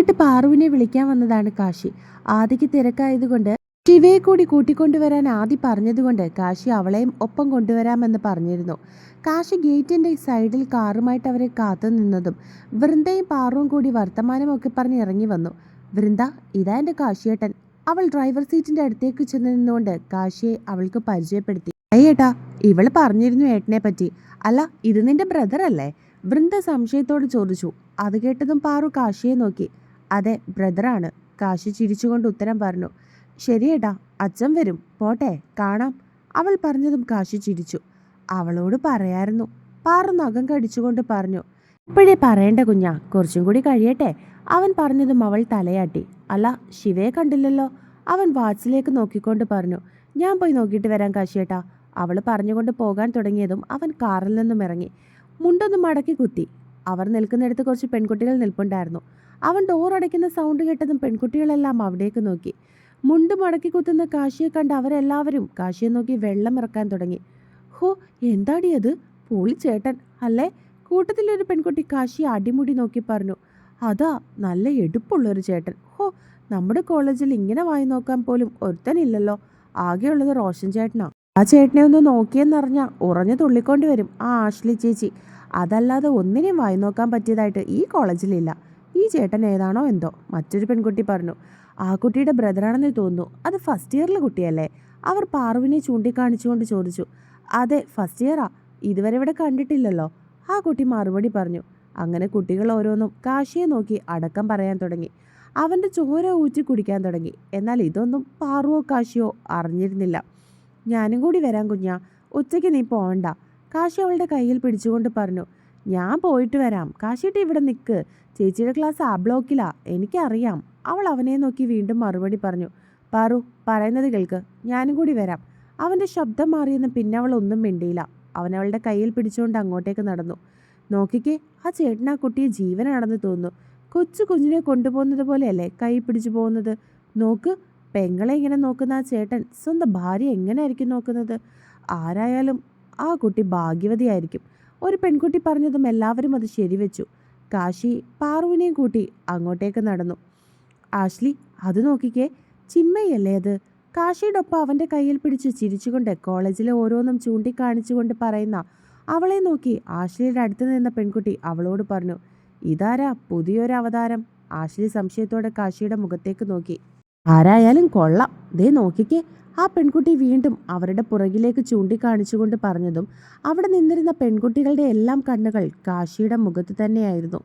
വൈകിട്ട് പാറുവിനെ വിളിക്കാൻ വന്നതാണ് കാശി. ആദിക്ക് തിരക്കായതുകൊണ്ട് ശിവയെ കൂടി കൂട്ടിക്കൊണ്ടുവരാൻ ആദി പറഞ്ഞതുകൊണ്ട് കാശി അവളെയും ഒപ്പം കൊണ്ടുവരാമെന്ന് പറഞ്ഞിരുന്നു. കാശി ഗേറ്റിന്റെ സൈഡിൽ കാറുമായിട്ട് അവരെ കാത്തു നിന്നതും വൃന്ദയും പാറുവും കൂടി വർത്തമാനമൊക്കെ പറഞ്ഞ് ഇറങ്ങി വന്നു. വൃന്ദ ഇതാ എന്റെ കാശിയേട്ടൻ. അവൾ ഡ്രൈവർ സീറ്റിന്റെ അടുത്തേക്ക് ചെന്ന് നിന്നുകൊണ്ട് കാശിയെ അവൾക്ക് പരിചയപ്പെടുത്തി. അയ്യേട്ടാ ഇവൾ പറഞ്ഞിരുന്നു ഏട്ടനെ പറ്റി. അല്ല ഇത് നിന്റെ ബ്രദർ അല്ലേ വൃന്ദ സംശയത്തോട് ചോദിച്ചു. അത് കേട്ടതും പാറു കാശിയെ നോക്കി. അതെ ബ്രദറാണ്. കാശി ചിരിച്ചുകൊണ്ട് ഉത്തരം പറഞ്ഞു. ശരിയേട്ടാ അച്ഛൻ വരും. പോട്ടെ കാണാം. അവൾ പറഞ്ഞതും കാശി ചിരിച്ചു. അവളോട് പറയായിരുന്നു. പാറു നഖം കടിച്ചുകൊണ്ട് പറഞ്ഞു ഇപ്പോഴേ പറയേണ്ട കുഞ്ഞാ കുറച്ചും കൂടി കഴിയട്ടെ. അവൻ പറഞ്ഞതും അവൾ തലയാട്ടി. അല്ല ശിവയെ കണ്ടില്ലല്ലോ. അവൻ വാച്ചിലേക്ക് നോക്കിക്കൊണ്ട് പറഞ്ഞു ഞാൻ പോയി നോക്കിയിട്ട് വരാം കാശിയേട്ടാ. അവൾ പറഞ്ഞുകൊണ്ട് പോകാൻ തുടങ്ങിയതും അവൻ കാറിൽ നിന്നും ഇറങ്ങി. മുണ്ടൊന്ന് മടക്കി കുത്തി. അവർ നിൽക്കുന്നിടത്ത് കുറച്ച് പെൺകുട്ടികൾ നിൽപ്പുണ്ടായിരുന്നു. അവൻ ഡോർ അടയ്ക്കുന്ന സൗണ്ട് കേട്ടതും പെൺകുട്ടികളെല്ലാം അവിടേക്ക് നോക്കി. മുണ്ട് മടക്കി കുത്തുന്ന കാശിയെ കണ്ട് അവരെല്ലാവരും കാശിയെ നോക്കി വെള്ളം ഇറക്കാൻ തുടങ്ങി. ഹോ എന്താടി അത്? പോളി ചേട്ടൻ അല്ലേ? കൂട്ടത്തിലൊരു പെൺകുട്ടി കാശിയെ അടിമുടി നോക്കി പറഞ്ഞു. അതാ നല്ല എടുപ്പുള്ളൊരു ചേട്ടൻ. ഹോ നമ്മുടെ കോളേജിൽ ഇങ്ങനെ വായി നോക്കാൻ പോലും ഒരുത്തനില്ലല്ലോ. ആകെയുള്ളത് റോഷൻ ചേട്ടനാ. ആ ചേട്ടനെ ഒന്ന് നോക്കിയെന്നറിഞ്ഞാൽ ഉറഞ്ഞു തുള്ളിക്കൊണ്ട് വരും ആ ആഷ്ലി ചേച്ചി. അതല്ലാതെ ഒന്നിനെയും വായി നോക്കാൻ പറ്റിയതായിട്ട് ഈ കോളേജിലില്ല. ഈ ചേട്ടൻ ഏതാണോ എന്തോ മറ്റൊരു പെൺകുട്ടി പറഞ്ഞു. ആ കുട്ടിയുടെ ബ്രദറാണെന്ന് തോന്നുന്നു. അത് ഫസ്റ്റ് ഇയറിലെ കുട്ടിയല്ലേ? അവർ പാർവിനെ ചൂണ്ടിക്കാണിച്ചുകൊണ്ട് ചോദിച്ചു. അതെ ഫസ്റ്റ് ഇയറാ. ഇതുവരെ ഇവിടെ കണ്ടിട്ടില്ലല്ലോ. ആ കുട്ടി മറുപടി പറഞ്ഞു. അങ്ങനെ കുട്ടികൾ ഓരോന്നും കാശിയെ നോക്കി അടക്കം പറയാൻ തുടങ്ങി. അവന്റെ ചോര ഊറ്റി കുടിക്കാൻ തുടങ്ങി. എന്നാൽ ഇതൊന്നും പാറുവോ കാശിയോ അറിഞ്ഞിരുന്നില്ല. ഞാനും കൂടി വരാം കുഞ്ഞാ. ഉച്ചയ്ക്ക് നീ പോകണ്ട കാശി അവളുടെ കയ്യിൽ പിടിച്ചുകൊണ്ട് പറഞ്ഞു ഞാൻ പോയിട്ട് വരാം. കാശിട്ട് ഇവിടെ നിൽക്ക് ചേച്ചിയുടെ ക്ലാസ് ആ ബ്ലോക്കിലാ എനിക്കറിയാം. അവൾ അവനെ നോക്കി വീണ്ടും മറുപടി പറഞ്ഞു പറു പറയുന്നത് കേൾക്ക്. ഞാനും കൂടി വരാം. അവന്റെ ശബ്ദം മാറിയെന്ന് പിന്നെ അവൾ ഒന്നും മിണ്ടിയില്ല. അവൻ അവളുടെ കയ്യിൽ പിടിച്ചുകൊണ്ട് അങ്ങോട്ടേക്ക് നടന്നു. നോക്കിക്കേ ആ ചേട്ടൻ ആ കുട്ടിയെ ജീവനാണെന്ന് തോന്നുന്നു. കൊച്ചു കുഞ്ഞിനെ കൊണ്ടുപോകുന്നത് പോലെയല്ലേ കൈ പിടിച്ചു പോകുന്നത്? നോക്ക് പെങ്ങളെ ഇങ്ങനെ നോക്കുന്ന ആ ചേട്ടൻ സ്വന്തം ഭാര്യ എങ്ങനെയായിരിക്കും നോക്കുന്നത്? ആരായാലും ആ കുട്ടി ഭാഗ്യവതിയായിരിക്കും. ഒരു പെൺകുട്ടി പറഞ്ഞതും എല്ലാവരും അത് ശരിവെച്ചു. കാശി പാറുവിനെയും കൂട്ടി അങ്ങോട്ടേക്ക് നടന്നു. ആഷ്ലി അത് നോക്കിക്കേ ചിന്മയല്ലേ അത്? കാശിയുടെ ഒപ്പം അവന്റെ കയ്യിൽ പിടിച്ച് ചിരിച്ചുകൊണ്ട് കോളേജിലെ ഓരോന്നും ചൂണ്ടിക്കാണിച്ചുകൊണ്ട് പറയുന്ന അവളെ നോക്കി ആഷ്ലിയുടെ അടുത്ത് നിന്ന പെൺകുട്ടി അവളോട് പറഞ്ഞു ഇതാരാ പുതിയൊരു അവതാരം ആഷ്ലി സംശയത്തോടെ കാശിയുടെ മുഖത്തേക്ക് നോക്കി. ആരായാലും കൊള്ളാം. ദേ നോക്കിക്കേ ആ പെൺകുട്ടി വീണ്ടും അവരുടെ പുറകിലേക്ക് ചൂണ്ടിക്കാണിച്ചുകൊണ്ട് പറഞ്ഞതും അവിടെ നിന്നിരുന്ന പെൺകുട്ടികളുടെ എല്ലാം കണ്ണുകൾ കാശിയുടെ മുഖത്ത് തന്നെയായിരുന്നു.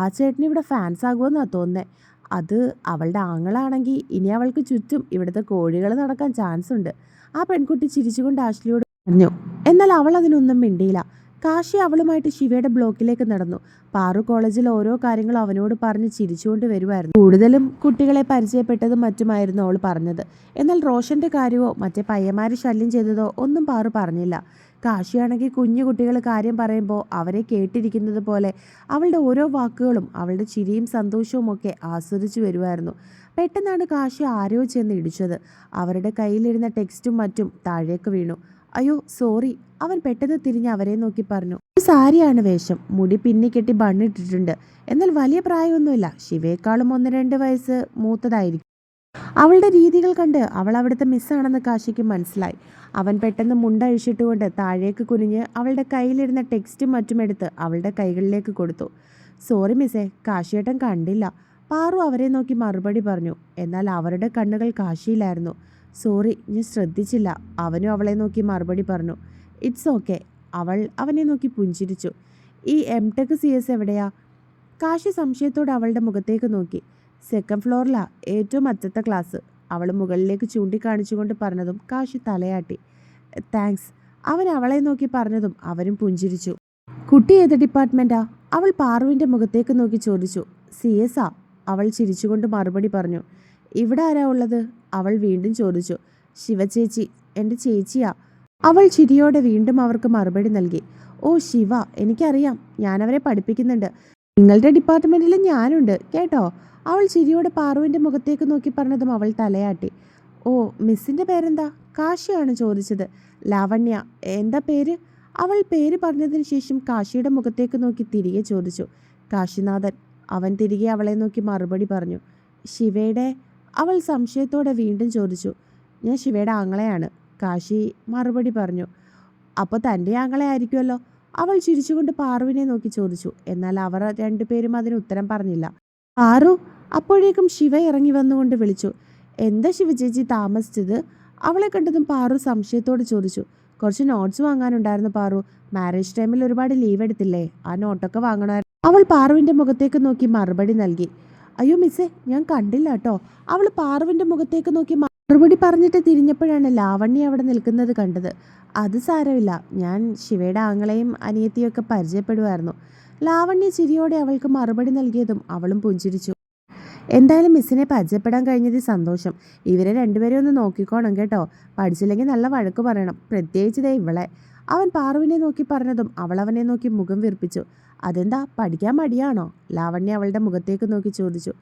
ആ ചേട്ടന് ഇവിടെ ഫാൻസ് ആകുമെന്നാണ് തോന്നുന്നത് അത് അവളുടെ ആങ്ങളാണെങ്കിൽ ഇനി അവൾക്ക് ചുറ്റും ഇവിടുത്തെ കോഴികൾ നടക്കാൻ ചാൻസ് ഉണ്ട്. ആ പെൺകുട്ടി ചിരിച്ചുകൊണ്ട് ആശ്ലിയോട് പറഞ്ഞു എന്നാൽ അവൾ അതിനൊന്നും മിണ്ടിയില്ല. കാശി അവളുമായിട്ട് ശിവയുടെ ബ്ലോക്കിലേക്ക് നടന്നു. പാറു കോളേജിൽ ഓരോ കാര്യങ്ങളും അവനോട് പറഞ്ഞ് ചിരിച്ചുകൊണ്ട് വരുമായിരുന്നു. കൂടുതലും കുട്ടികളെ പരിചയപ്പെട്ടതും മറ്റുമായിരുന്നു അവൾ പറഞ്ഞത്. എന്നാൽ റോഷന്റെ കാര്യമോ മറ്റേ പയ്യന്മാരെ ശല്യം ചെയ്തതോ ഒന്നും പാറു പറഞ്ഞില്ല. കാശിയാണെങ്കിൽ കുഞ്ഞു കുട്ടികൾ കാര്യം പറയുമ്പോൾ അവരെ കേട്ടിരിക്കുന്നത് പോലെ അവളുടെ ഓരോ വാക്കുകളും അവളുടെ ചിരിയും സന്തോഷവും ഒക്കെ ആസ്വദിച്ചു വരുമായിരുന്നു. പെട്ടെന്നാണ് കാശി ആരോ ചെന്ന് ഇടിച്ചത്. അവരുടെ കയ്യിലിരുന്ന ടെക്സ്റ്റും മറ്റും താഴേക്ക് വീണു. അയ്യോ സോറി. അവൻ പെട്ടെന്ന് തിരിഞ്ഞ് അവരെ നോക്കി പറഞ്ഞു. ഒരു സാരിയാണ് വേഷം. മുടി പിന്നിക്കെട്ടി ബണ്ണിട്ടിട്ടുണ്ട്. എന്നാൽ വലിയ പ്രായമൊന്നുമില്ല. ശിവയെക്കാളും ഒന്ന് രണ്ട് വയസ്സ് മൂത്തതായിരിക്കും. അവളുടെ രീതികൾ കണ്ട് അവൾ അവിടുത്തെ മിസ്സാണെന്ന് കാശിക്ക് മനസ്സിലായി. അവൻ പെട്ടെന്ന് മുണ്ടഴിച്ചിട്ടുകൊണ്ട് താഴേക്ക് കുനിഞ്ഞ് അവളുടെ കയ്യിലിരുന്ന ടെക്സ്റ്റും മറ്റും എടുത്ത് അവളുടെ കൈകളിലേക്ക് കൊടുത്തു. സോറി മിസ്സേ കാശിയേട്ടൻ കണ്ടില്ല. പാറു അവരെ നോക്കി മറുപടി പറഞ്ഞു. എന്നാൽ അവരുടെ കണ്ണുകൾ കാശിയിലായിരുന്നു. സോറി ഞാൻ ശ്രദ്ധിച്ചില്ല. അവനും അവളെ നോക്കി മറുപടി പറഞ്ഞു. It's okay. അവൾ അവനെ നോക്കി പുഞ്ചിരിച്ചു. ഈ എം ടെക് സി എസ് എവിടെയാ? കാശി സംശയത്തോടെ അവളുടെ മുഖത്തേക്ക് നോക്കി. സെക്കൻഡ് ഫ്ലോറിലാ ഏറ്റവും അറ്റത്തെ ക്ലാസ്. അവൾ മുകളിലേക്ക് ചൂണ്ടിക്കാണിച്ചുകൊണ്ട് പറഞ്ഞതും കാശി തലയാട്ടി. താങ്ക്സ്. അവൻ അവളെ നോക്കി പറഞ്ഞതും അവരും പുഞ്ചിരിച്ചു. കുട്ടി ഏത് ഡിപ്പാർട്ട്മെന്റാ അവൾ പാറുവിന്റെ മുഖത്തേക്ക് നോക്കി ചോദിച്ചു. സി എസ് ആ. അവൾ ചിരിച്ചുകൊണ്ട് മറുപടി പറഞ്ഞു. ഇവിടെ ആരാ ഉള്ളത്? അവൾ വീണ്ടും ചോദിച്ചു ശിവചേച്ചി എന്റെ ചേച്ചിയാ? അവൾ ചിരിയോടെ വീണ്ടും അവർക്ക് മറുപടി നൽകി ഓ ശിവ എനിക്കറിയാം ഞാൻ അവരെ പഠിപ്പിക്കുന്നുണ്ട്. നിങ്ങളുടെ ഡിപ്പാർട്ട്മെന്റിൽ ഞാനുണ്ട് കേട്ടോ? അവൾ ചിരിയോടെ പാറുവിന്റെ മുഖത്തേക്ക് നോക്കി പറഞ്ഞതും അവൾ തലയാട്ടി ഓ മിസ്സിന്റെ പേരെന്താ? കാശിയാണ് ചോദിച്ചത്. ലാവണ്യ എന്താ പേര്? അവൾ പേര് പറഞ്ഞതിന് ശേഷം കാശിയുടെ മുഖത്തേക്ക് നോക്കി തിരികെ ചോദിച്ചു കാശിനാഥൻ. അവൻ തിരികെ അവളെ നോക്കി മറുപടി പറഞ്ഞു ശിവയുടെ അവൾ സംശയത്തോടെ വീണ്ടും ചോദിച്ചു ഞാൻ ശിവയുടെ ആങ്ങളെയാണ്. കാശി മറുപടി പറഞ്ഞു അപ്പോൾ തന്റെ ആങ്ങളെ ആയിരിക്കുമല്ലോ? അവൾ ചിരിച്ചുകൊണ്ട് പാറുവിനെ നോക്കി ചോദിച്ചു എന്നാൽ അവർ രണ്ടുപേരും അതിന് ഉത്തരം പറഞ്ഞില്ല. പാറു അപ്പോഴേക്കും ശിവ ഇറങ്ങി വന്നുകൊണ്ട് വിളിച്ചു എന്താ ശിവ ചേച്ചി താമസിച്ചത്? അവളെ കണ്ടതും പാറു സംശയത്തോട് ചോദിച്ചു കുറച്ച് നോട്ട്സ് വാങ്ങാനുണ്ടായിരുന്നു പാറു. മാരേജ് ടൈമിൽ ഒരുപാട് ലീവ് എടുത്തില്ലേ? ആ നോട്ടൊക്കെ വാങ്ങണമായിരുന്നു. അവൾ പാറുവിന്റെ മുഖത്തേക്ക് നോക്കി മറുപടി നൽകി അയ്യോ മിസ്സേ ഞാൻ കണ്ടില്ല കേട്ടോ. അവൾ പാർവിന്റെ മുഖത്തേക്ക് നോക്കി മറുപടി പറഞ്ഞിട്ട് തിരിഞ്ഞപ്പോഴാണ് ലാവണ്യ അവിടെ നിൽക്കുന്നത് കണ്ടത്. അത് സാരമില്ല. ഞാൻ ശിവയുടെ ആങ്ങളെയും അനിയത്തിയും ഒക്കെ പരിചയപ്പെടുമായിരുന്നു ലാവണ്യ ചിരിയോടെ അവൾക്ക് മറുപടി നൽകിയതും അവളും പുഞ്ചിരിച്ചു. എന്തായാലും മിസ്സിനെ പരിചയപ്പെടാൻ കഴിഞ്ഞതിൽ സന്തോഷം. ഇവരെ രണ്ടുപേരെയും ഒന്ന് നോക്കിക്കോണം കേട്ടോ. പഠിച്ചില്ലെങ്കിൽ നല്ല വഴക്ക് പറയണം. പ്രത്യേകിച്ച് ദേ ഇവളെ. അവൻ പാറുവിനെ നോക്കി പറഞ്ഞതും അവൾ അവനെ നോക്കി മുഖം വീർപ്പിച്ചു. അതെന്താ പഠിക്കാൻ മടിയാണോ? ലാവണ്യ അവളുടെ മുഖത്തേക്ക് നോക്കി ചോദിച്ചു.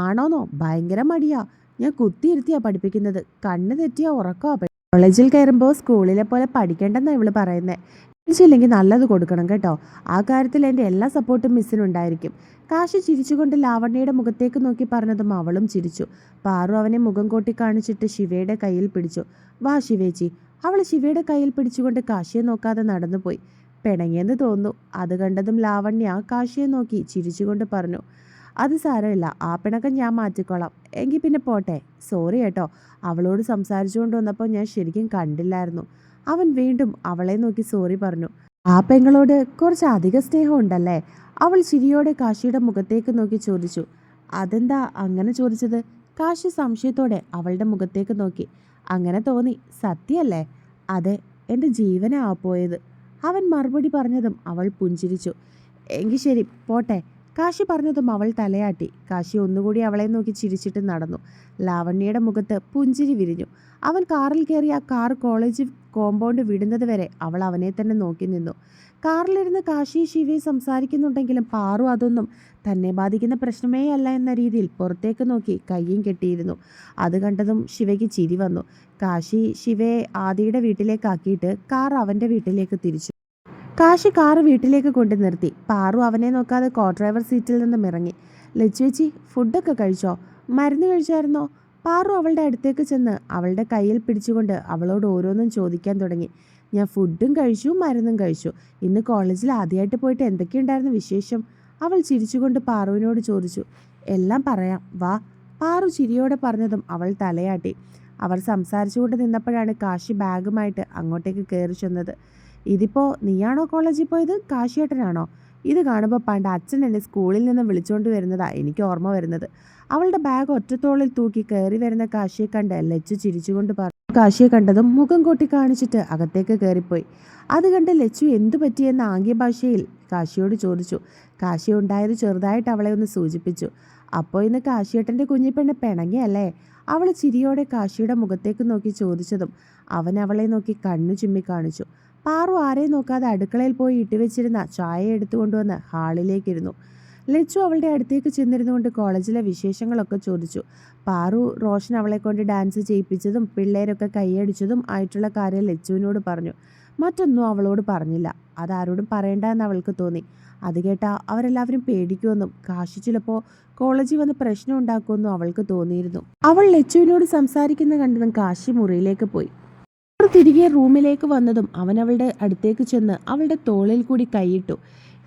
ആണോന്നോ ഭയങ്കര മടിയാ. ഞാൻ കുത്തിയിരുത്തിയാ പഠിപ്പിക്കുന്നത്. കണ്ണ് തെറ്റിയാ ഉറക്കമാ കോളേജിൽ കയറുമ്പോൾ സ്കൂളിലെ പോലെ പഠിക്കേണ്ടെന്നാണ് ഇവൾ പറയുന്നത് ഇല്ലെങ്കിൽ നല്ലത് കൊടുക്കണം കേട്ടോ. ആ കാര്യത്തിൽ എന്റെ എല്ലാ സപ്പോർട്ടും മിസ്സിനുണ്ടായിരിക്കും. കാശി ചിരിച്ചുകൊണ്ട് ലാവണ്യയുടെ മുഖത്തേക്ക് നോക്കി പറഞ്ഞതും അവളും ചിരിച്ചു. പാറു അവനെ മുഖം കോട്ടി കാണിച്ചിട്ട് ശിവയുടെ കയ്യിൽ പിടിച്ചു. വാ ശിവേച്ചി അവൾ ശിവയുടെ കയ്യിൽ പിടിച്ചുകൊണ്ട് കാശിയെ നോക്കാതെ നടന്നുപോയി. പിണങ്ങിയെന്ന് തോന്നുന്നു. അത് കണ്ടതും ലാവണ്യ കാശിയെ നോക്കി ചിരിച്ചുകൊണ്ട് പറഞ്ഞു അത് സാരമില്ല. ആ പിണക്കം ഞാൻ മാറ്റിക്കോളാം. എങ്കിൽ പിന്നെ പോട്ടെ. സോറി കേട്ടോ. അവളോട് സംസാരിച്ചുകൊണ്ട് വന്നപ്പോൾ ഞാൻ ശരിക്കും കണ്ടില്ലായിരുന്നു. അവൻ വീണ്ടും അവളെ നോക്കി സോറി പറഞ്ഞു. ആ പെങ്ങളോട് കുറച്ച് അധിക സ്നേഹം ഉണ്ടല്ലേ? അവൾ ചിരിയോടെ കാശിയുടെ മുഖത്തേക്ക് നോക്കി ചോദിച്ചു. അതെന്താ അങ്ങനെ ചോദിച്ചത്? കാശി സംശയത്തോടെ അവളുടെ മുഖത്തേക്ക് നോക്കി. അങ്ങനെ തോന്നി. സത്യല്ലേ അതെ എന്റെ ജീവനാ പോയത്. അവൻ മറുപടി പറഞ്ഞതും അവൾ പുഞ്ചിരിച്ചു. എങ്കിൽ ശരി പോട്ടെ. കാശി പറഞ്ഞതും അവൾ തലയാട്ടി. കാശി ഒന്നുകൂടി അവളെ നോക്കി ചിരിച്ചിട്ട് നടന്നു. ലാവണ്യയുടെ മുഖത്ത് പുഞ്ചിരി വിരിഞ്ഞു. അവൻ കാറിൽ കയറി ആ കാർ കോളേജ് കോമ്പൗണ്ട് വിടുന്നത് വരെ അവൾ അവനെ തന്നെ നോക്കി നിന്നു. കാറിലിരുന്ന് കാശി ശിവി സംസാരിക്കുന്നുണ്ടെങ്കിലും പാറു അതൊന്നും തന്നെ ബാധിക്കുന്ന പ്രശ്നമേ അല്ല എന്ന രീതിയിൽ പുറത്തേക്ക് നോക്കി കയ്യും കെട്ടിയിരുന്നു. അത് കണ്ടതും ശിവയ്ക്ക് ചിരി വന്നു. കാശി ശിവയെ ആദിയുടെ വീട്ടിലേക്കാക്കിയിട്ട് കാർ അവന്റെ വീട്ടിലേക്ക് തിരിച്ചു. കാശി കാർ വീട്ടിലേക്ക് കൊണ്ടു നിർത്തി. പാറു അവനെ നോക്കാതെ കോ ഡ്രൈവർ സീറ്റിൽ നിന്നും ഇറങ്ങി. ലച്ചുവെച്ചി ഫുഡൊക്കെ കഴിച്ചോ? മരുന്ന് കഴിച്ചായിരുന്നോ? പാറു അവളുടെ അടുത്തേക്ക് ചെന്ന് അവളുടെ കയ്യിൽ പിടിച്ചുകൊണ്ട് അവളോട് ഓരോന്നും ചോദിക്കാൻ തുടങ്ങി. ഞാൻ ഫുഡും കഴിച്ചു മരുന്നും കഴിച്ചു. ഇന്ന് കോളേജിൽ ആദ്യമായിട്ട് പോയിട്ട് എന്തൊക്കെയുണ്ടായിരുന്നു വിശേഷം? അവൾ ചിരിച്ചുകൊണ്ട് പാറുവിനോട് ചോദിച്ചു. എല്ലാം പറയാം. വാ. പാറു ചിരിയോടെ പറഞ്ഞതും അവൾ തലയാട്ടി. അവർ സംസാരിച്ചുകൊണ്ട് നിന്നപ്പോഴാണ് കാശി ബാഗുമായിട്ട് അങ്ങോട്ടേക്ക് കയറി ചെന്നത്. ഇതിപ്പോൾ നീയാണോ കോളേജിൽ പോയത്? കാശിയേട്ടനാണോ? ഇത് കാണുമ്പോൾ പണ്ട് അച്ഛൻ എന്നെ സ്കൂളിൽ നിന്ന് വിളിച്ചുകൊണ്ട് വരുന്നതാ എനിക്ക് ഓർമ്മ വരുന്നത്. അവളുടെ ബാഗ് ഒറ്റത്തോളിൽ തൂക്കി കയറി വരുന്ന കാശിയെ കണ്ട് ലച്ചു ചിരിച്ചുകൊണ്ട് പറഞ്ഞു കാശിയെ കണ്ടതും മുഖം കൂട്ടി കാണിച്ചിട്ട് അകത്തേക്ക് കയറിപ്പോയി. അത് കണ്ട് ലച്ചു എന്തു പറ്റിയെന്ന് ആംഗ്യ ഭാഷയിൽ കാശിയോട് ചോദിച്ചു. കാശി ഉണ്ടായത് ചെറുതായിട്ട് അവളെ ഒന്ന് സൂചിപ്പിച്ചു. അപ്പോൾ ഇന്ന് കാശിയേട്ടന്റെ കുഞ്ഞിപ്പെണ്ണ് പിണങ്ങിയല്ലേ? അവൾ ചിരിയോടെ കാശിയുടെ മുഖത്തേക്ക് നോക്കി ചോദിച്ചതും അവൻ അവളെ നോക്കി കണ്ണു ചുമ്മി കാണിച്ചു. പാറു ആരെയും നോക്കാതെ അടുക്കളയിൽ പോയി ഇട്ടുവെച്ചിരുന്ന ചായ എടുത്തുകൊണ്ടുവന്ന് ഹാളിലേക്കിരുന്നു. ലച്ചു അവളുടെ അടുത്തേക്ക് ചെന്നിരുന്നുകൊണ്ട് കോളേജിലെ വിശേഷങ്ങളൊക്കെ ചോദിച്ചു. പാറു റോഷൻ അവളെ കൊണ്ട് ഡാൻസ് ചെയ്യിപ്പിച്ചതും പിള്ളേരൊക്കെ കൈയടിച്ചതും ആയിട്ടുള്ള കാര്യം ലച്ചുവിനോട് പറഞ്ഞു. മറ്റൊന്നും അവളോട് പറഞ്ഞില്ല. അതാരോടും പറയണ്ട എന്ന് അവൾക്ക് തോന്നി. അത് കേട്ടാ അവരെല്ലാവരും പേടിക്കുമെന്നും കാശി ചിലപ്പോൾ കോളേജിൽ വന്ന് പ്രശ്നം ഉണ്ടാക്കുമെന്നും അവൾക്ക് തോന്നിയിരുന്നു. അവൾ ലച്ചുവിനോട് സംസാരിക്കുന്ന കണ്ടതും കാശി മുറിയിലേക്ക് പോയി. അവർ തിരികെ റൂമിലേക്ക് വന്നതും അവൻ അവളുടെ അടുത്തേക്ക് ചെന്ന് അവളുടെ തോളിൽ കൂടി കൈയിട്ടു.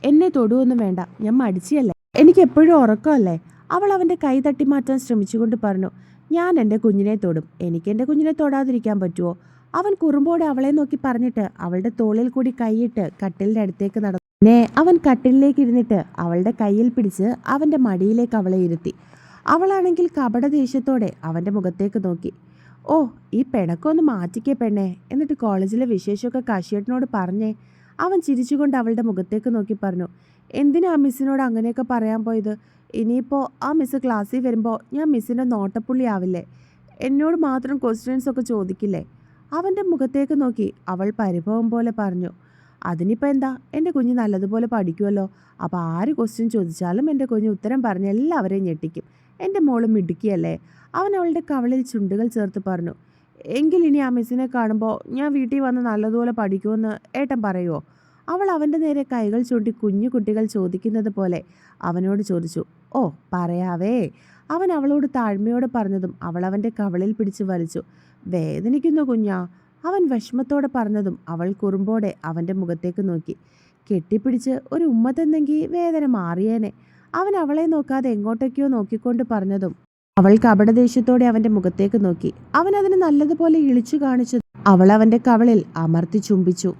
എന്നെ തൊടുവൊന്നും വേണ്ട. ഞാൻ മടിച്ചല്ലേ എനിക്ക് എപ്പോഴും ഉറക്കമല്ലേ? അവൾ അവന്റെ കൈ തട്ടി മാറ്റാൻ ശ്രമിച്ചുകൊണ്ട് പറഞ്ഞു ഞാൻ എന്റെ കുഞ്ഞിനെ തൊടും. എനിക്ക് എന്റെ കുഞ്ഞിനെ തൊടാതിരിക്കാൻ പറ്റുമോ അവൻ കുറുമ്പോടെ അവളെ നോക്കി പറഞ്ഞിട്ട് അവളുടെ തോളിൽ കൂടി കൈയിട്ട് കട്ടിലിന്റെ അടുത്തേക്ക് നടന്നു. പിന്നെ അവൻ കട്ടിലിലേക്ക് ഇരുന്നിട്ട് അവളുടെ കയ്യിൽ പിടിച്ച് അവന്റെ മടിയിലേക്ക് അവളെ ഇരുത്തി. അവളാണെങ്കിൽ കപട ദേഷ്യത്തോടെ അവന്റെ മുഖത്തേക്ക് നോക്കി. ഓ ഈ പിണക്കൊന്ന് മാറ്റിക്കേ പെണ്ണേ എന്നിട്ട് കോളേജിലെ വിശേഷമൊക്കെ കാശിയേട്ടനോട് പറഞ്ഞേ. അവൻ ചിരിച്ചുകൊണ്ട് അവളുടെ മുഖത്തേക്ക് നോക്കി പറഞ്ഞു എന്തിനാ മിസ്സിനോട് അങ്ങനെയൊക്കെ പറയാൻ പോയത്? ഇനിയിപ്പോൾ ആ മിസ്സ് ക്ലാസ്സിൽ വരുമ്പോൾ ഞാൻ മിസ്സിന്റെ നോട്ടപ്പുള്ളി ആവില്ലേ? എന്നോട് മാത്രം ക്വസ്റ്റ്യൻസ് ഒക്കെ ചോദിക്കില്ലേ? അവന്റെ മുഖത്തേക്ക് നോക്കി അവൾ പരിഭവം പോലെ പറഞ്ഞു അതിനിപ്പോൾ എന്താ? എന്റെ കുഞ്ഞ് നല്ലതുപോലെ പഠിക്കുമല്ലോ അപ്പോൾ ആര് ക്വസ്റ്റ്യൻ ചോദിച്ചാലും എന്റെ കുഞ്ഞ് ഉത്തരം പറഞ്ഞ് എല്ലാവരെയും ഞെട്ടിക്കും. എന്റെ മോൾ മിടുക്കിയല്ലേ? അവൻ അവളുടെ കവളിൽ ചുണ്ടുകൾ ചേർത്ത് പറഞ്ഞു എങ്കിൽ ഇനി ആ മിസ്സിനെ കാണുമ്പോൾ ഞാൻ വീട്ടിൽ വന്ന് നല്ലതുപോലെ പഠിക്കുമെന്ന് ഏട്ടൻ പറയുമോ അവൾ അവന്റെ നേരെ കൈകൾ ചൂണ്ടി കുഞ്ഞു കുട്ടികൾ ചോദിക്കുന്നത് പോലെ അവനോട് ചോദിച്ചു ഓ പറയാവേ. അവൻ അവളോട് താഴ്മയോട് പറഞ്ഞതും അവൾ അവന്റെ കവളിൽ പിടിച്ച് വലിച്ചു വേദനിക്കുന്നു കുഞ്ഞാ. അവൻ വിഷമത്തോടെ പറഞ്ഞതും അവൾ കുറുമ്പോടെ അവന്റെ മുഖത്തേക്ക് നോക്കി കെട്ടിപ്പിടിച്ച് ഒരു ഉമ്മ വേദന മാറിയേനെ. അവൻ അവളെ നോക്കാതെ എങ്ങോട്ടൊക്കെയോ നോക്കിക്കൊണ്ട് പറഞ്ഞതും അവൾ കപടദേഷ്യത്തോടെ അവന്റെ മുഖത്തേക്ക് നോക്കി. അവൻ അതിന് നല്ലതുപോലെ ഇളിച്ചു കാണിച്ചു അവൾ അവന്റെ കവളിൽ അമർത്തി ചുംബിച്ചു.